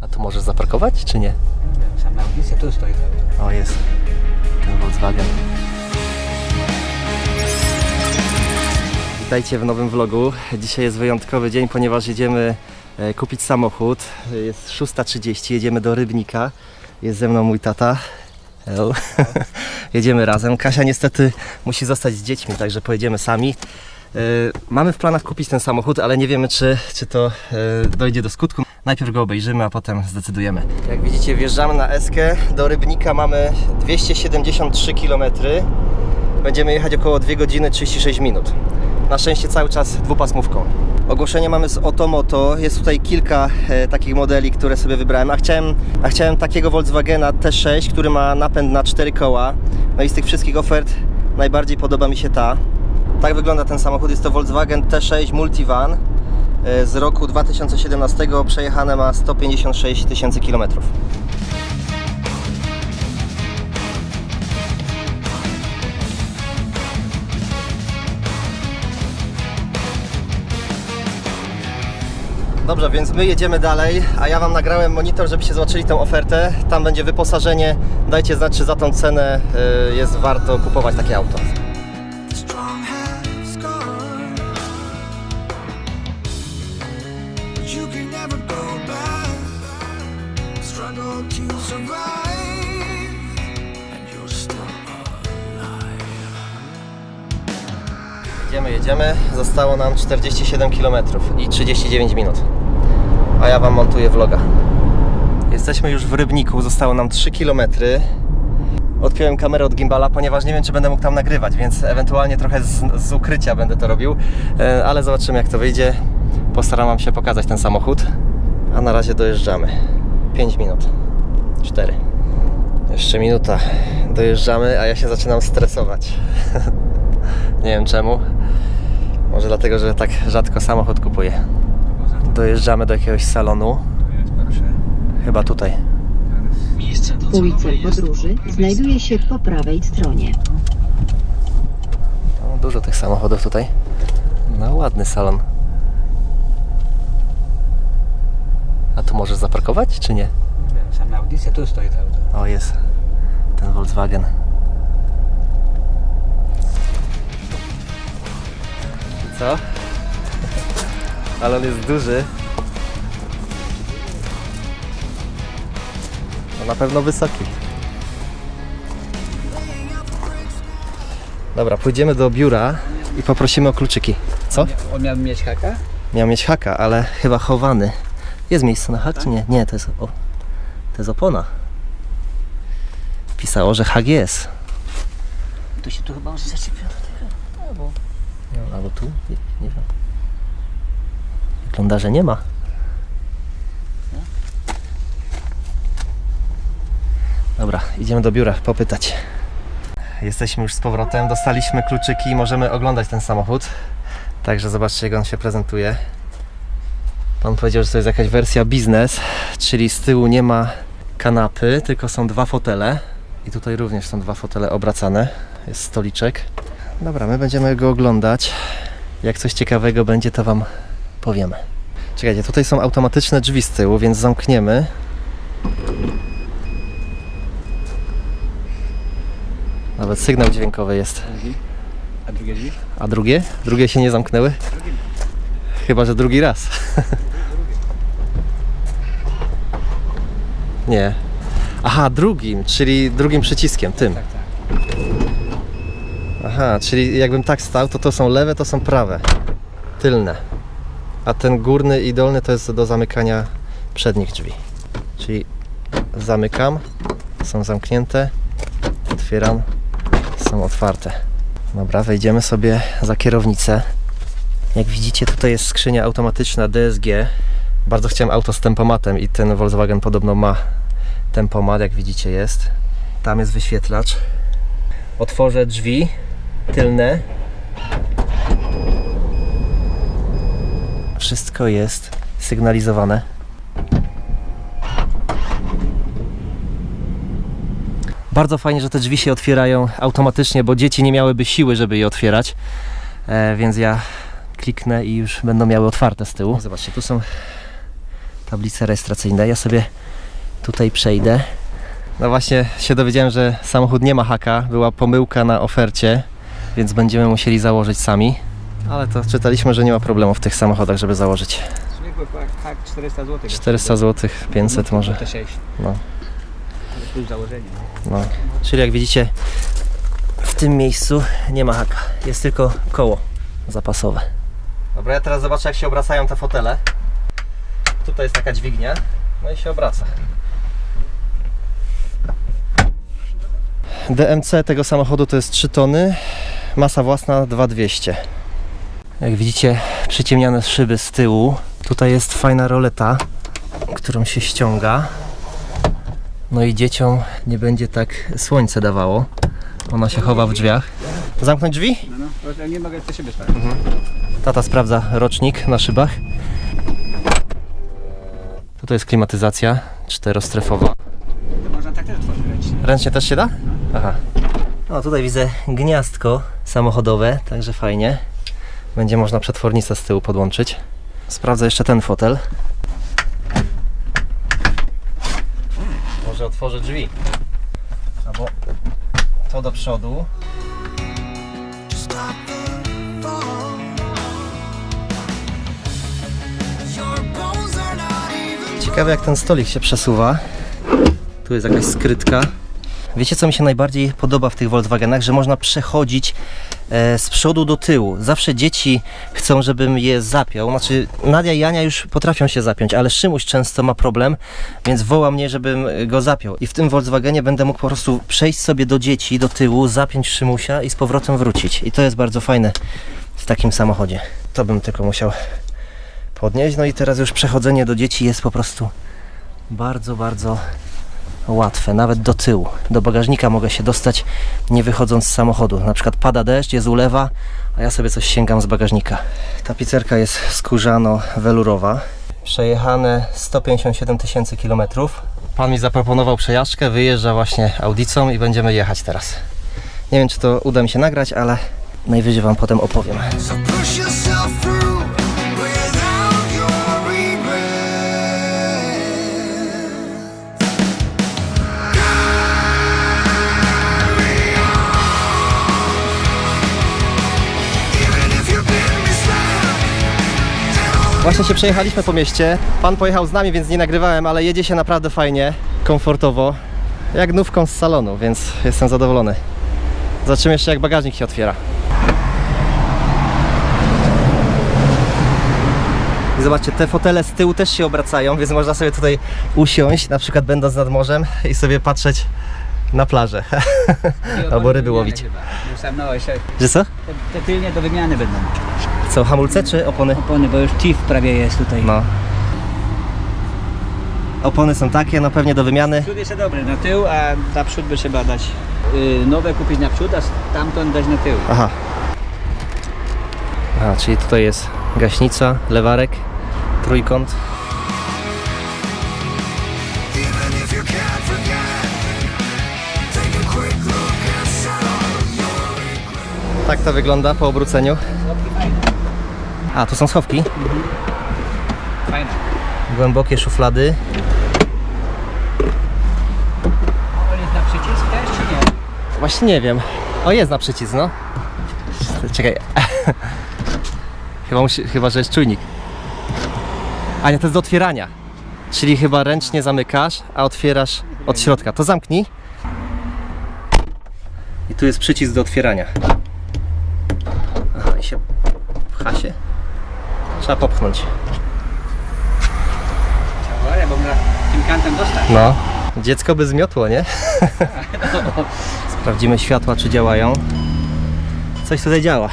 A tu możesz zaparkować, czy nie? Sam na ulicy tu stoi auto. O, jest ten Volkswagen. Witajcie w nowym vlogu. Dzisiaj jest wyjątkowy dzień, ponieważ jedziemy e, kupić samochód. Jest 6.30, jedziemy do Rybnika. Jest ze mną mój tata. Hello. jedziemy razem. Kasia niestety musi zostać z dziećmi, także pojedziemy sami. E, Mamy w planach kupić ten samochód, ale nie wiemy, czy, czy to e, dojdzie do skutku. Najpierw go obejrzymy, a potem zdecydujemy. Jak widzicie, wjeżdżamy na Eskę. Do Rybnika mamy 273 km. Będziemy jechać około 2 godziny 36 minut. Na szczęście cały czas dwupasmówką. Ogłoszenie mamy z Otomoto. Jest tutaj kilka e, takich modeli, które sobie wybrałem. A chciałem, a chciałem takiego Volkswagena T6, który ma napęd na 4 koła. No i z tych wszystkich ofert najbardziej podoba mi się ta. Tak wygląda ten samochód. Jest to Volkswagen T6 Multivan z roku 2017. Przejechane ma 156 tysięcy kilometrów. Dobrze, więc my jedziemy dalej, a ja Wam nagrałem monitor, żebyście zobaczyli tę ofertę. Tam będzie wyposażenie. Dajcie znać, czy za tą cenę y, jest warto kupować takie auto. Never go back. Struggle to survive, and you're still alive. Jedziemy, jedziemy. Zostało nam 47 km i 39 minut. A ja Wam montuję vloga. Jesteśmy już w Rybniku, zostało nam 3 km. Odpiąłem kamerę od gimbala, ponieważ nie wiem, czy będę mógł tam nagrywać, więc ewentualnie trochę z, z ukrycia będę to robił, E, ale zobaczymy jak to wyjdzie. Postaram Wam się pokazać ten samochód, a na razie dojeżdżamy. 5 minut. 4. Jeszcze minuta. Dojeżdżamy, a ja się zaczynam stresować. nie wiem czemu. Może dlatego, że tak rzadko samochód kupuję. Dojeżdżamy do jakiegoś salonu. Chyba tutaj. Ulica Podróży znajduje się po prawej stronie. O, dużo tych samochodów tutaj. No ładny salon. A tu możesz zaparkować, czy nie? Sam na ulicy tu stoi auto. O, jest ten Volkswagen. I Co? Ale on jest duży. No na pewno wysoki. Dobra, pójdziemy do biura i poprosimy o kluczyki. Co? On miał mieć haka? Miał mieć haka, ale chyba chowany. Jest miejsce na hak, czy nie? Nie, to jest, o, to jest opona. Pisało, że hak jest. To się tu chyba on zaczepia do. Albo... No, albo tu? Nie, nie wiem. Wygląda, że nie ma. Dobra, idziemy do biura popytać. Jesteśmy już z powrotem, dostaliśmy kluczyki i możemy oglądać ten samochód. Także zobaczcie, jak on się prezentuje. Pan powiedział, że to jest jakaś wersja biznes, czyli z tyłu nie ma kanapy, tylko są dwa fotele. I tutaj również są dwa fotele obracane. Jest stoliczek. Dobra, my będziemy go oglądać. Jak coś ciekawego będzie, to Wam powiemy. Czekajcie, tutaj są automatyczne drzwi z tyłu, więc zamkniemy. Nawet sygnał dźwiękowy jest. A drugie? A drugie? Drugie się nie zamknęły? Chyba, że drugi raz. nie. Aha, drugim, czyli drugim przyciskiem, tym. Tak, tak. Aha, czyli jakbym tak stał, to to są lewe, to są prawe. Tylne. A ten górny i dolny to jest do zamykania przednich drzwi. Czyli zamykam, są zamknięte, otwieram, są otwarte. Dobra, wejdziemy sobie za kierownicę. Jak widzicie, tutaj jest skrzynia automatyczna DSG. Bardzo chciałem auto z tempomatem i ten Volkswagen podobno ma tempomat, jak widzicie jest. Tam jest wyświetlacz. Otworzę drzwi tylne. Wszystko jest sygnalizowane. Bardzo fajnie, że te drzwi się otwierają automatycznie, bo dzieci nie miałyby siły, żeby je otwierać. E, więc ja kliknę i już będą miały otwarte z tyłu. Zobaczcie, tu są tablice rejestracyjne. Ja sobie tutaj przejdę. No właśnie się dowiedziałem, że samochód nie ma haka, była pomyłka na ofercie, więc będziemy musieli założyć sami. Ale to czytaliśmy, że nie ma problemu w tych samochodach, żeby założyć. Zwykły hak 400 zł. 400 zł, 500 może. To 6. No. Plus założenie. No. Czyli jak widzicie, w tym miejscu nie ma haka. Jest tylko koło zapasowe. Dobra, ja teraz zobaczę jak się obracają te fotele. Tutaj jest taka dźwignia, no i się obraca. DMC tego samochodu to jest 3 tony, masa własna 2200. Jak widzicie, przyciemniane szyby z tyłu. Tutaj jest fajna roleta, którą się ściąga. No i dzieciom nie będzie tak słońce dawało. Ona się chowa w drzwiach. Zamknąć drzwi? No, no, nie mogę do siebie spać. Tata sprawdza rocznik na szybach. Tutaj jest klimatyzacja czterostrefowa. Można tak też otworzyć. Ręcznie też się da? Aha. No tutaj widzę gniazdko samochodowe, także fajnie. Będzie można przetwornicę z tyłu podłączyć. Sprawdzę jeszcze ten fotel. Może otworzę drzwi. Albo to do przodu. Ciekawe jak ten stolik się przesuwa. Tu jest jakaś skrytka. Wiecie co mi się najbardziej podoba w tych Volkswagenach? Że można przechodzić e, z przodu do tyłu. Zawsze dzieci chcą, żebym je zapiął. Znaczy Nadia i Jania już potrafią się zapiąć, ale Szymuś często ma problem, więc woła mnie, żebym go zapiął. I w tym Volkswagenie będę mógł po prostu przejść sobie do dzieci, do tyłu, zapiąć Szymusia i z powrotem wrócić. I to jest bardzo fajne w takim samochodzie. To bym tylko musiał podnieść. No i teraz już przechodzenie do dzieci jest po prostu bardzo, bardzo łatwe, nawet do tyłu. Do bagażnika mogę się dostać nie wychodząc z samochodu. Na przykład pada deszcz, jest ulewa, a ja sobie coś sięgam z bagażnika. Tapicerka jest skórzano-welurowa. Przejechane 157 tysięcy kilometrów. Pan mi zaproponował przejażdżkę, wyjeżdża właśnie audicą i będziemy jechać teraz. Nie wiem, czy to uda mi się nagrać, ale najwyżej Wam potem opowiem. So Właśnie się przejechaliśmy po mieście. Pan pojechał z nami, więc nie nagrywałem, ale jedzie się naprawdę fajnie, komfortowo. Jak nówką z salonu, więc jestem zadowolony. Zobaczymy jeszcze jak bagażnik się otwiera. I zobaczcie, te fotele z tyłu też się obracają, więc można sobie tutaj usiąść, na przykład będąc nad morzem i sobie patrzeć na plażę. Albo ryby łowić. No, Że co? te, te tylnie do wymiany będą. Co, hamulce czy opony? Opony, bo już TIF prawie jest tutaj. No. Opony są takie, no pewnie do wymiany. Przód jeszcze dobry na tył, a na przód by trzeba dać y, nowe kupić na przód, a tamtąd dać na tył. Aha. Aha, czyli tutaj jest gaśnica, lewarek, trójkąt. Tak to wygląda po obróceniu. A, tu są schowki. Fajne. Głębokie szuflady. On jest na przycisk też, czy nie? Właśnie nie wiem. O, jest na przycisk, no. Czekaj. chyba, musi, chyba, że jest czujnik. A nie, to jest do otwierania. Czyli chyba ręcznie zamykasz, a otwierasz od środka. To zamknij. I tu jest przycisk do otwierania. Się pcha się. Trzeba popchnąć. Ale bo tym kantem dostać. No. Dziecko by zmiotło, nie? Sprawdzimy światła, czy działają. Coś tutaj działa.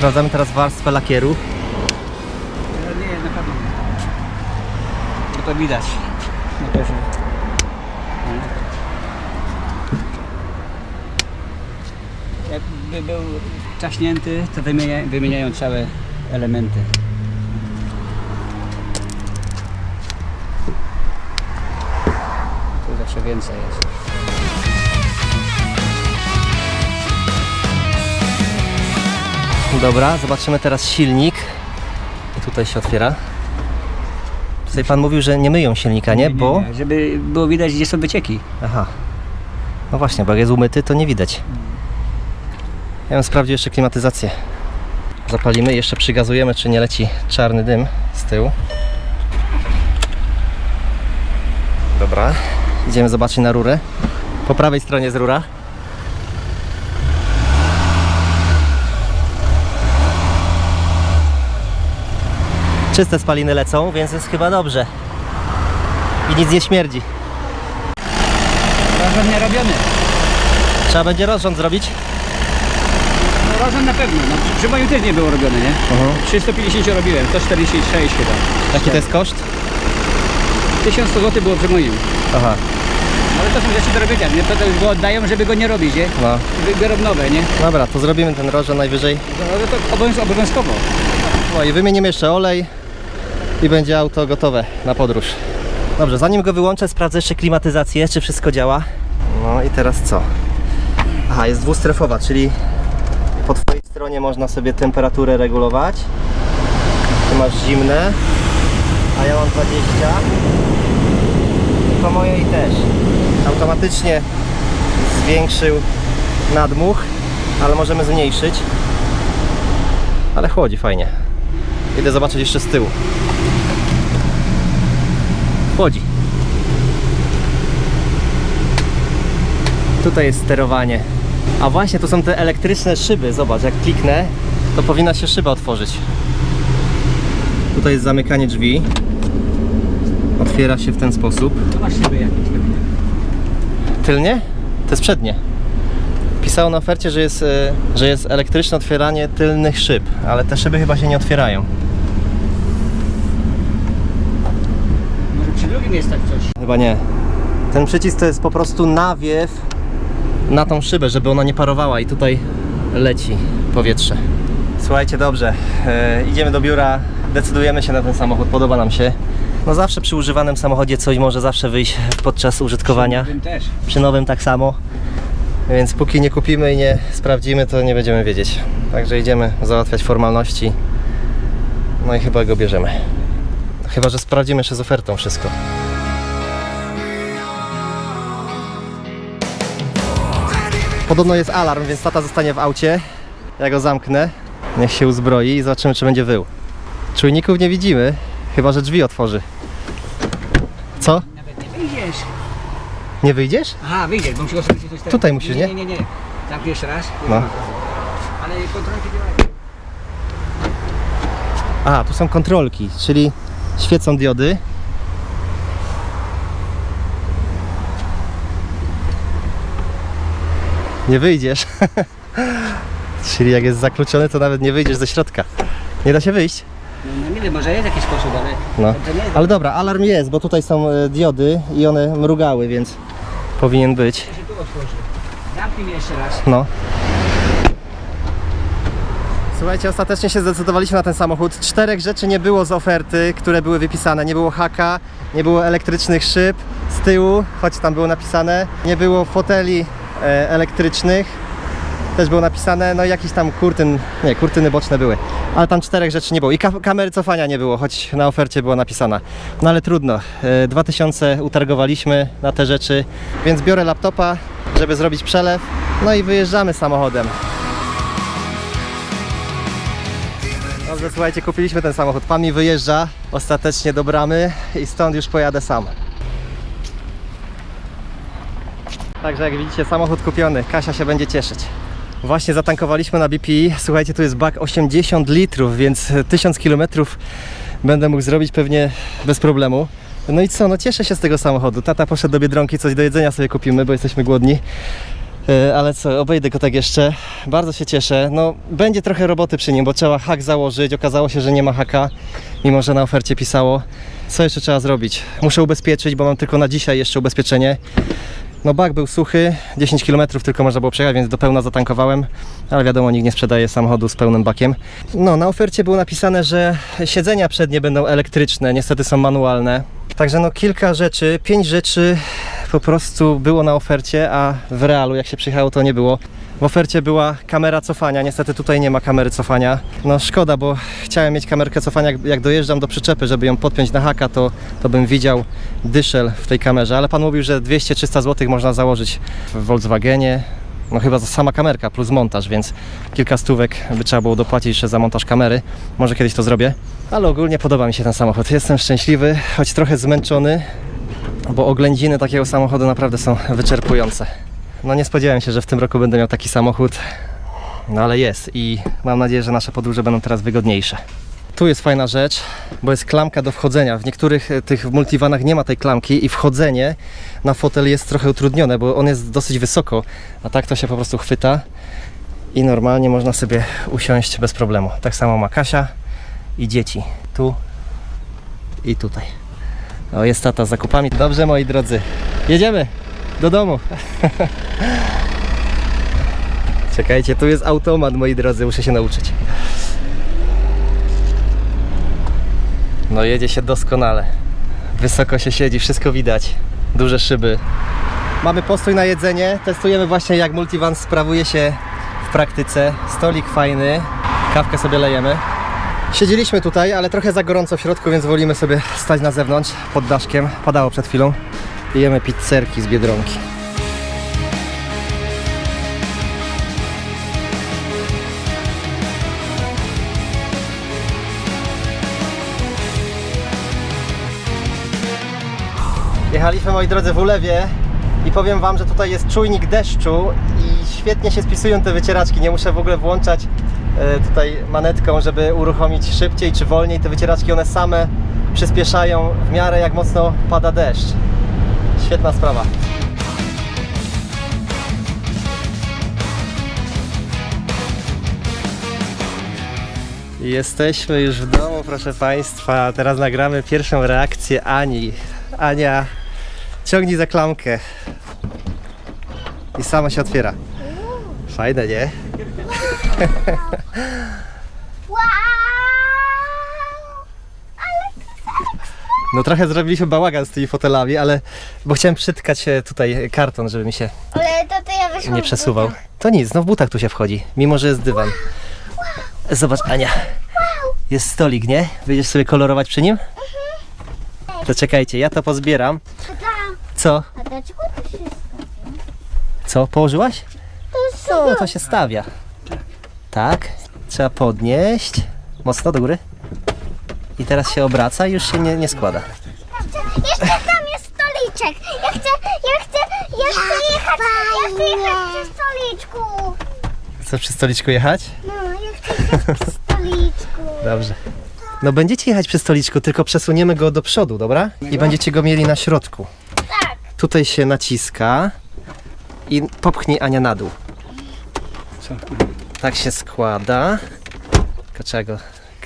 Sprawdzamy teraz warstwę lakieru. Nie, na pewno nie. Bo to widać. Na pewno. Jakby był czaśnięty, to wymienia, wymieniają całe elementy. Tu zawsze więcej jest. Dobra, zobaczymy teraz silnik. I tutaj się otwiera. Tutaj pan mówił, że nie myją silnika, nie? Bo... Żeby było widać, gdzie są wycieki. Aha. No właśnie, bo jak jest umyty, to nie widać. Ja bym sprawdził jeszcze klimatyzację. Zapalimy, jeszcze przygazujemy, czy nie leci czarny dym z tyłu. Dobra, idziemy zobaczyć na rurę. Po prawej stronie jest rura. Czyste spaliny lecą, więc jest chyba dobrze. I nic nie śmierdzi. Rozrząd nie robiony. Trzeba będzie rozrząd zrobić. No rozrząd na pewno. No, przy- przy moim też nie było robione, nie? 350 robiłem, to 46 chyba. Jaki to jest koszt? 1100 zł było przy moim. Aha, Ale to są rzeczy do robienia, nie? To, to go oddają, żeby go nie robić, nie? no. Biorą nowe, nie? Dobra, to zrobimy ten rozrząd najwyżej. No, ale to obowiąz- obowiązkowo. No i wymienimy jeszcze olej i będzie auto gotowe na podróż. Dobrze, zanim go wyłączę, sprawdzę jeszcze klimatyzację, czy wszystko działa. No i teraz co? Aha, jest dwustrefowa, czyli po twojej stronie można sobie temperaturę regulować. Ty masz zimne, a ja mam 20. I po mojej też. Automatycznie zwiększył nadmuch, ale możemy zmniejszyć. Ale chłodzi fajnie. Idę zobaczyć jeszcze z tyłu. Chłodzi. Tutaj jest sterowanie. A właśnie, tu są te elektryczne szyby. Zobacz, jak kliknę, to powinna się szyba otworzyć. Tutaj jest zamykanie drzwi. Otwiera się w ten sposób. To masz szyby jakieś pewnie. Tylnie? To jest przednie. Pisało na ofercie, że jest, e, że jest elektryczne otwieranie tylnych szyb, ale te szyby chyba się nie otwierają. Może przy drugim jest tak coś. Chyba nie. Ten przycisk to jest po prostu nawiew na tą szybę, żeby ona nie parowała i tutaj leci powietrze. Słuchajcie, dobrze. E, idziemy do biura, decydujemy się na ten samochód, podoba nam się. No zawsze przy używanym samochodzie coś może zawsze wyjść podczas użytkowania. Tym też. Przy nowym tak samo. Więc póki nie kupimy i nie sprawdzimy, to nie będziemy wiedzieć. Także idziemy załatwiać formalności. No i chyba go bierzemy. Chyba, że sprawdzimy jeszcze z ofertą wszystko. Podobno jest alarm, więc tata zostanie w aucie. Ja go zamknę. Niech się uzbroi i zobaczymy, czy będzie wył. Czujników nie widzimy, chyba że drzwi otworzy. Co? Nawet nie wyjdziesz. Nie wyjdziesz? Aha, wyjdziesz, bo sobie coś tam. Tutaj musisz, nie? Nie, nie, nie. Zamknij jeszcze raz. No. Ale kontrolki działają. A, tu są kontrolki, czyli świecą diody. Nie wyjdziesz. czyli jak jest zakluczony, to nawet nie wyjdziesz ze środka. Nie da się wyjść. No, nie wiem, może jest jakiś sposób, ale No. Ale dobra, alarm jest, bo tutaj są e, diody i one mrugały, więc powinien być. Zamknij mnie jeszcze raz. No. Słuchajcie, ostatecznie się zdecydowaliśmy na ten samochód. Czterech rzeczy nie było z oferty, które były wypisane. Nie było haka, nie było elektrycznych szyb z tyłu, choć tam było napisane. Nie było foteli e, elektrycznych, też było napisane. No i jakiś tam kurtyn, nie, kurtyny boczne były. Ale tam czterech rzeczy nie było. I ka kamery cofania nie było, choć na ofercie była napisana. No ale trudno. E, 2000 utargowaliśmy na te rzeczy, więc biorę laptopa, żeby zrobić przelew. No i wyjeżdżamy samochodem. Dobrze, słuchajcie, kupiliśmy ten samochód. Pan mi wyjeżdża ostatecznie do bramy i stąd już pojadę sam. Także jak widzicie, samochód kupiony. Kasia się będzie cieszyć. Właśnie zatankowaliśmy na BPI. Słuchajcie, tu jest bak 80 litrów, więc 1000 km będę mógł zrobić pewnie bez problemu. No i co, no cieszę się z tego samochodu. Tata poszedł do Biedronki, coś do jedzenia sobie kupimy, bo jesteśmy głodni. E, Ale co, obejdę go tak jeszcze. Bardzo się cieszę. No, będzie trochę roboty przy nim, bo trzeba hak założyć. Okazało się, że nie ma haka, mimo że na ofercie pisało. Co jeszcze trzeba zrobić? Muszę ubezpieczyć, bo mam tylko na dzisiaj jeszcze ubezpieczenie. No bak był suchy, 10 km tylko można było przejechać, więc do pełna zatankowałem, ale wiadomo, nikt nie sprzedaje samochodu z pełnym bakiem. No, na ofercie było napisane, że siedzenia przednie będą elektryczne, niestety są manualne. Także no kilka rzeczy, pięć rzeczy po prostu było na ofercie, a w realu jak się przyjechało to nie było. W ofercie była kamera cofania, niestety tutaj nie ma kamery cofania. No szkoda, bo chciałem mieć kamerkę cofania, jak- dojeżdżam do przyczepy, żeby ją podpiąć na haka, to, to bym widział dyszel w tej kamerze, ale pan mówił, że 200-300 zł można założyć w Volkswagenie. No chyba sama kamerka plus montaż, więc kilka stówek by trzeba było dopłacić jeszcze za montaż kamery. Może kiedyś to zrobię. Ale ogólnie podoba mi się ten samochód. Jestem szczęśliwy, choć trochę zmęczony, bo oględziny takiego samochodu naprawdę są wyczerpujące. No nie spodziewałem się, że w tym roku będę miał taki samochód, no ale jest i mam nadzieję, że nasze podróże będą teraz wygodniejsze. Tu jest fajna rzecz, bo jest klamka do wchodzenia. W niektórych e, tych multivanach nie ma tej klamki i wchodzenie na fotel jest trochę utrudnione, bo on jest dosyć wysoko, a tak to się po prostu chwyta i normalnie można sobie usiąść bez problemu. Tak samo ma Kasia i dzieci. Tu i tutaj. O, jest tata z zakupami. Dobrze, moi drodzy. Jedziemy do domu. Czekajcie, tu jest automat, moi drodzy, muszę się nauczyć. No jedzie się doskonale. Wysoko się siedzi, wszystko widać. Duże szyby. Mamy postój na jedzenie. Testujemy właśnie jak multivan sprawuje się w praktyce. Stolik fajny. Kawkę sobie lejemy. Siedzieliśmy tutaj, ale trochę za gorąco w środku, więc wolimy sobie stać na zewnątrz pod daszkiem. Padało przed chwilą. Jemy pizzerki z Biedronki. Jechaliśmy, moi drodzy, w Ulewie i powiem Wam, że tutaj jest czujnik deszczu i świetnie się spisują te wycieraczki. Nie muszę w ogóle włączać e, tutaj manetką, żeby uruchomić szybciej czy wolniej. Te wycieraczki, one same przyspieszają w miarę jak mocno pada deszcz. Świetna sprawa. Jesteśmy już w domu, proszę Państwa. Teraz nagramy pierwszą reakcję Ani. Ania, ciągnij za klamkę. I sama się otwiera. Fajne, nie? No trochę zrobiliśmy bałagan z tymi fotelami, ale bo chciałem przytkać e, tutaj karton, żeby mi się Ale to, to ja wyszłam nie w przesuwał. butach. To nic, no w butach tu się wchodzi, mimo że jest dywan. Zobacz, Ania. Jest stolik, nie? Będziesz sobie kolorować przy nim? To czekajcie, ja to pozbieram. Co? a dlaczego to się Co? Położyłaś? To No, to się stawia. Tak. Trzeba podnieść. Mocno do góry. I teraz się obraca i już się nie, nie składa. Jeszcze tam jest stoliczek. Ja chcę, ja chcę, ja chcę jechać, ja chcę jechać przy stoliczku. Chcesz przy stoliczku jechać? No, ja chcę jechać przy stoliczku. Dobrze. No będziecie jechać przy stoliczku, tylko przesuniemy go do przodu, dobra? I będziecie go mieli na środku. Tak. Tutaj się naciska i popchnij Ania na dół. Co? Tak się składa. Tylko trzeba go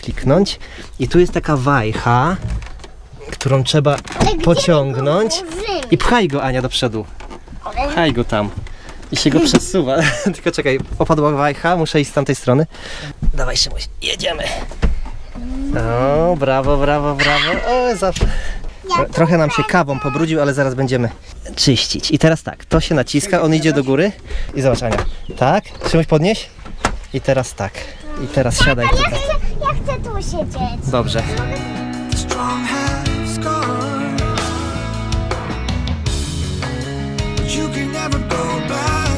kliknąć. I tu jest taka wajcha, którą trzeba pociągnąć. I pchaj go Ania do przodu. Pchaj go tam. I się go przesuwa. Tylko czekaj, opadła wajcha, muszę iść z tamtej strony. Dawaj Szymuś, jedziemy. O, brawo, brawo, brawo. O, zawsze. Trochę nam się kawą pobrudził, ale zaraz będziemy czyścić. I teraz tak, to się naciska, on idzie do góry. I zobacz Ania. Tak, Szymuś podnieś. I teraz tak. I teraz siadaj Ja tutaj. chcę, ja chcę tu siedzieć. Dobrze. The strong have scars, but you can never go back.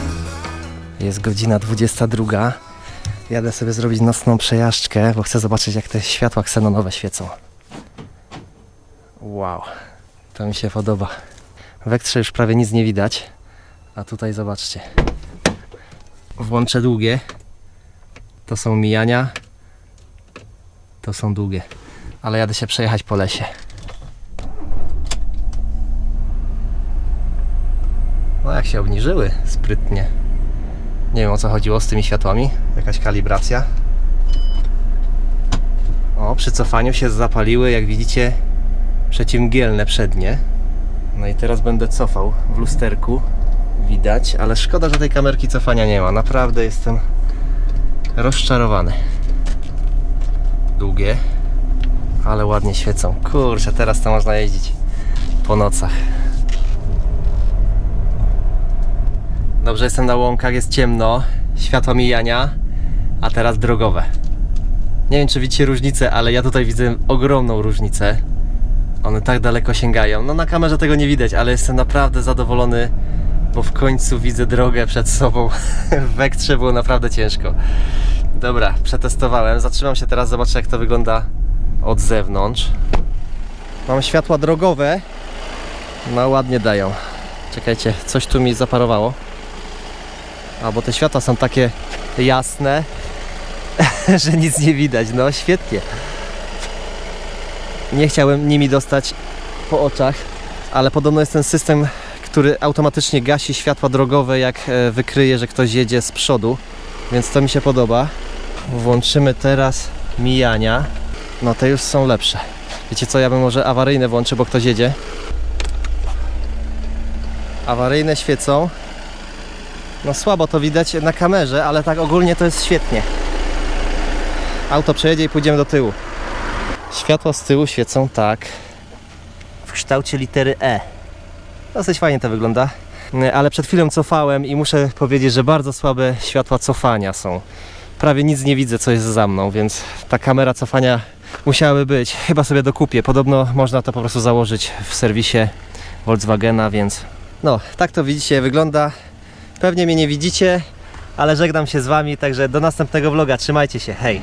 Jest godzina 22. Jadę sobie zrobić nocną przejażdżkę, bo chcę zobaczyć jak te światła ksenonowe świecą. Wow, to mi się podoba. W już prawie nic nie widać, a tutaj zobaczcie. Włączę długie. To są mijania. To są długie. Ale jadę się przejechać po lesie. No jak się obniżyły sprytnie. Nie wiem o co chodziło z tymi światłami. Jakaś kalibracja. O, przy cofaniu się zapaliły, jak widzicie, przeciwmgielne przednie. No i teraz będę cofał w lusterku. Widać, ale szkoda, że tej kamerki cofania nie ma. Naprawdę jestem rozczarowany. Długie, ale ładnie świecą. Kurczę, teraz to można jeździć po nocach. Dobrze, jestem na łąkach, jest ciemno, światła mijania, a teraz drogowe. Nie wiem, czy widzicie różnicę, ale ja tutaj widzę ogromną różnicę. One tak daleko sięgają. No na kamerze tego nie widać, ale jestem naprawdę zadowolony, bo w końcu widzę drogę przed sobą. w było naprawdę ciężko. Dobra, przetestowałem. Zatrzymam się teraz, zobaczę jak to wygląda od zewnątrz. Mam światła drogowe. No ładnie dają. Czekajcie, coś tu mi zaparowało. A bo te światła są takie jasne, że nic nie widać. No świetnie. Nie chciałem nimi dostać po oczach, ale podobno jest ten system, który automatycznie gasi światła drogowe, jak e, wykryje, że ktoś jedzie z przodu. Więc to mi się podoba. Włączymy teraz mijania. No te już są lepsze. Wiecie co, ja bym może awaryjne włączył, bo ktoś jedzie. Awaryjne świecą. No słabo to widać na kamerze, ale tak ogólnie to jest świetnie. Auto przejedzie i pójdziemy do tyłu. Światła z tyłu świecą tak. W kształcie litery E. Dosyć fajnie to wygląda. Ale przed chwilą cofałem i muszę powiedzieć, że bardzo słabe światła cofania są. Prawie nic nie widzę, co jest za mną, więc ta kamera cofania musiałaby być. Chyba sobie dokupię. Podobno można to po prostu założyć w serwisie Volkswagena, więc no, tak to widzicie, wygląda. Pewnie mnie nie widzicie, ale żegnam się z Wami, także do następnego vloga. Trzymajcie się, hej!